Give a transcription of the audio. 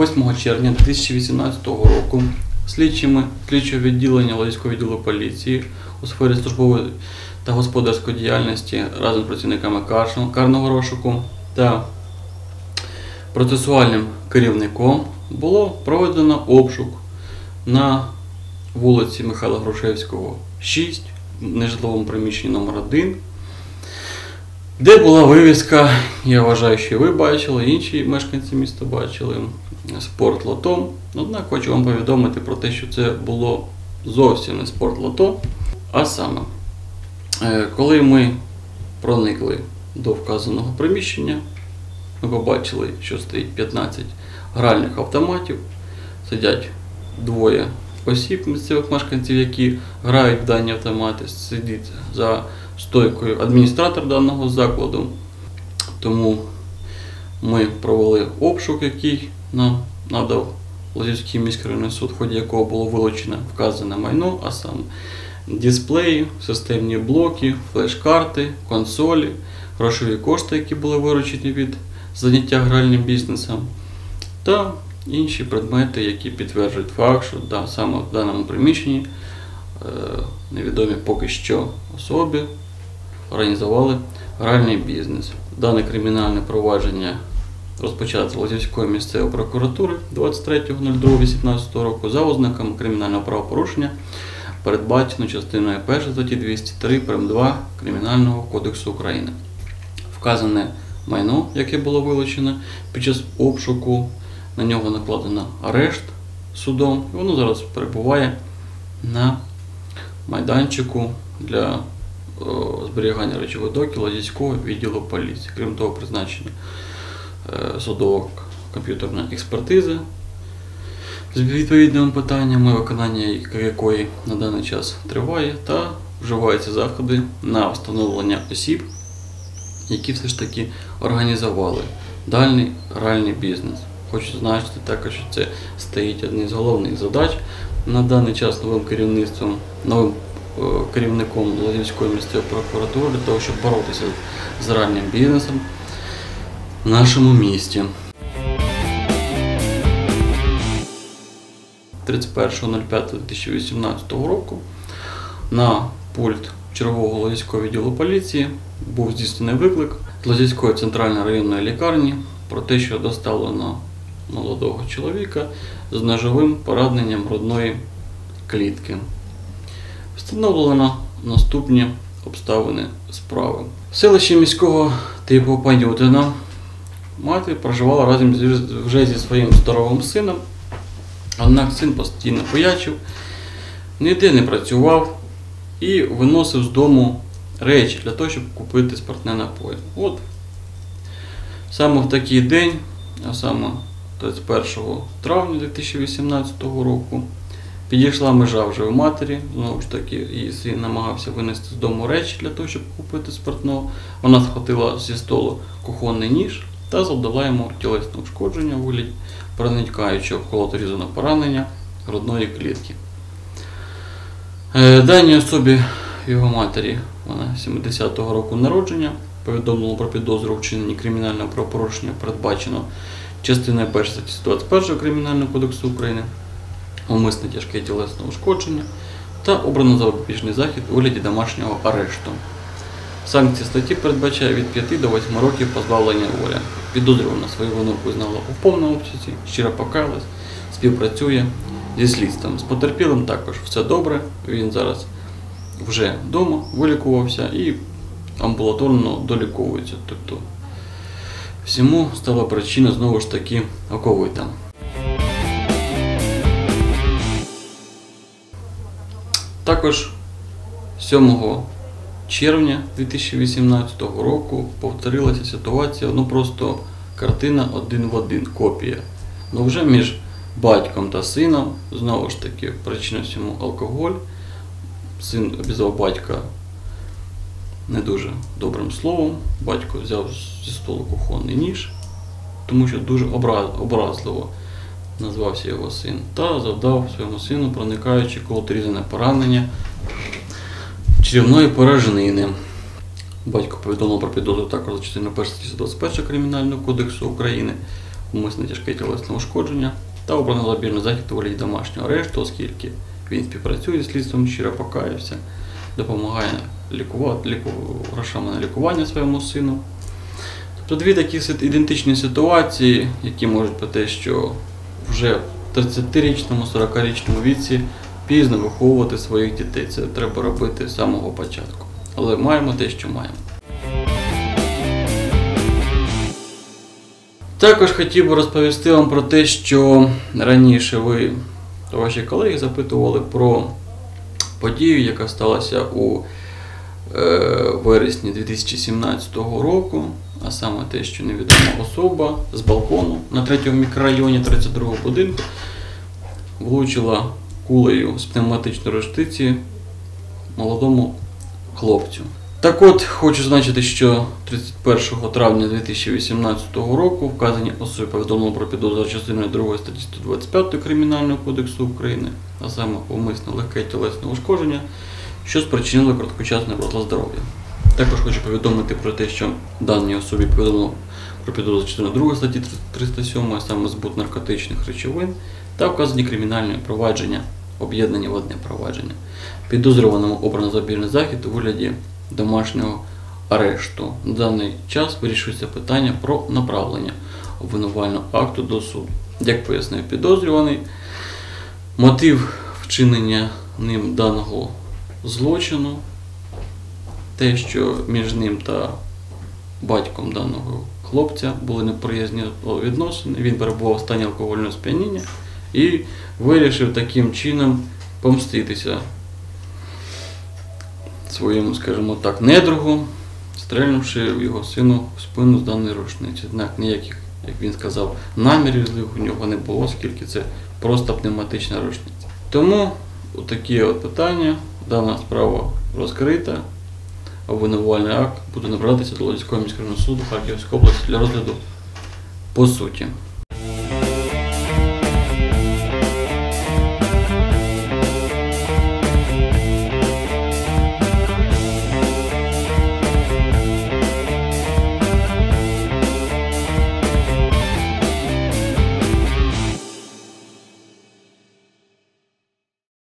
8 червня 2018 року слідчими слідчого відділення Лозівського відділу поліції у сфері службової та господарської діяльності разом з працівниками карного розшуку та процесуальним керівником було проведено обшук на вулиці Михайла Грушевського, 6, в нежитловому приміщенні номер 1 де була вивіска, я вважаю, що ви бачили, інші мешканці міста бачили спорт лото. Однак хочу вам повідомити про те, що це було зовсім не спорт лото. А саме, е, коли ми проникли до вказаного приміщення, ми побачили, що стоїть 15 гральних автоматів, сидять двоє осіб, місцевих мешканців, які грають в дані автомати, сидить за стойкою адміністратор даного закладу. Тому ми провели обшук, який нам надав Лозівський міськрайонний суд, в ході якого було вилучено вказане майно, а саме дисплеї, системні блоки, флеш-карти, консолі, грошові кошти, які були виручені від заняття гральним бізнесом, та інші предмети, які підтверджують факт, що да, саме в даному приміщенні е, невідомі поки що особи організували гральний бізнес. Дане кримінальне провадження розпочато Лозівської місцевої прокуратури 23.02.18 року за ознаками кримінального правопорушення, передбачено частиною 1 статті 203 прим. 2 Кримінального кодексу України. Вказане майно, яке було вилучено під час обшуку, на нього накладено арешт судом, і воно зараз перебуває на майданчику для е, зберігання речових доків Лазівського відділу поліції. Крім того, призначена е, судово-комп'ютерна експертиза. З відповідними питаннями, виконання якої на даний час триває, та вживаються заходи на встановлення осіб, які все ж таки організували дальний гральний бізнес. Хочу зазначити також, що це стоїть одним з головних задач. На даний час новим керівництвом, новим е, керівником Лазівської місцевої прокуратури для того, щоб боротися з гральним бізнесом нашому місті. 31.05.2018 року на пульт чергового Лозівського відділу поліції був здійснений виклик з Лозівської центральної районної лікарні про те, що доставлено молодого чоловіка з ножовим пораненням грудної клітки. Встановлено наступні обставини справи. В селищі міського типу Панютина мати проживала разом вже зі своїм здоровим сином, однак син постійно поячив, ніде не працював і виносив з дому речі для того, щоб купити спиртне напої. От саме в такий день, а саме 31 травня 2018 року, підійшла межа вже у матері. Знову ж таки, її син намагався винести з дому речі для того, щоб купити спиртного. Вона схватила зі столу кухонний ніж та завдала йому тілесне ушкодження у вигляді проникаючого колоторізаного поранення грудної клітки. Е, Даній особі його матері, вона 70-го року народження, повідомило про підозру вчиненні кримінального правопорушення, передбачено частиною 1 статті 121 Кримінального кодексу України, умисне тяжке тілесне ушкодження та обрано запобіжний захід у вигляді домашнього арешту. Санкція статті передбачає від 5 до 8 років позбавлення волі. Підозрювана свою вину визнала у повному обсязі, щиро покаялась, співпрацює зі слідством. З потерпілим також все добре. Він зараз вже вдома вилікувався і амбулаторно доліковується. Тобто всьому стала причина знову ж таки оковита. Також 7 червня 2018 року повторилася ситуація, ну просто картина один в один, копія. Ну вже між батьком та сином, знову ж таки, причина всьому алкоголь. Син обізвав батька не дуже добрим словом. Батько взяв зі столу кухонний ніж, тому що дуже обра- образливо назвався його син, та завдав своєму сину, проникаючи колоторізане поранення черевної порожнини. Батько повідомив про підозру також за частиною 1 статті 21 Кримінального кодексу України. умисне тяжке тілесне ушкодження та обрано забірний захід у вигляді домашнього арешту, оскільки він співпрацює з слідством, щиро покаявся, допомагає лікувати ліку, грошами на лікування своєму сину. Тобто дві такі ідентичні ситуації, які можуть про те, що вже в 30-річному, 40-річному віці пізно виховувати своїх дітей. Це треба робити з самого початку. Але маємо те, що маємо. Також хотів би розповісти вам про те, що раніше ви, ваші колеги, запитували про подію, яка сталася у е, вересні 2017 року, а саме те, що невідома особа з балкону на третьому мікрорайоні 32-го будинку влучила кулею з пневматичної рештиці молодому хлопцю. Так от, хочу зазначити, що 31 травня 2018 року вказані особи повідомлено про підозру частиною 2 статті 125 Кримінального кодексу України, а саме умисне легке тілесне ушкодження, що спричинило короткочасний розлад здоров'я. Також хочу повідомити про те, що даній особі повідомлено про підозру за частиною 2 статті 307, а саме збут наркотичних речовин, та вказані кримінальні провадження, об'єднані в одне провадження. Підозрюваному обрано забірний захід у вигляді домашнього арешту. На даний час вирішується питання про направлення обвинувального акту до суду. Як пояснив підозрюваний, мотив вчинення ним даного злочину, те, що між ним та батьком даного хлопця були неприязні відносини, він перебував в стані алкогольного сп'яніння і вирішив таким чином помститися своєму, скажімо так, недругу, стрельнувши його сину в спину з даної рушниці. Однак ніяких, як він сказав, намірів злих у нього не було, оскільки це просто пневматична рушниця. Тому такі от питання, дана справа розкрита, обвинувальний акт буде набратися до Лозівського міського суду Харківської області для розгляду по суті.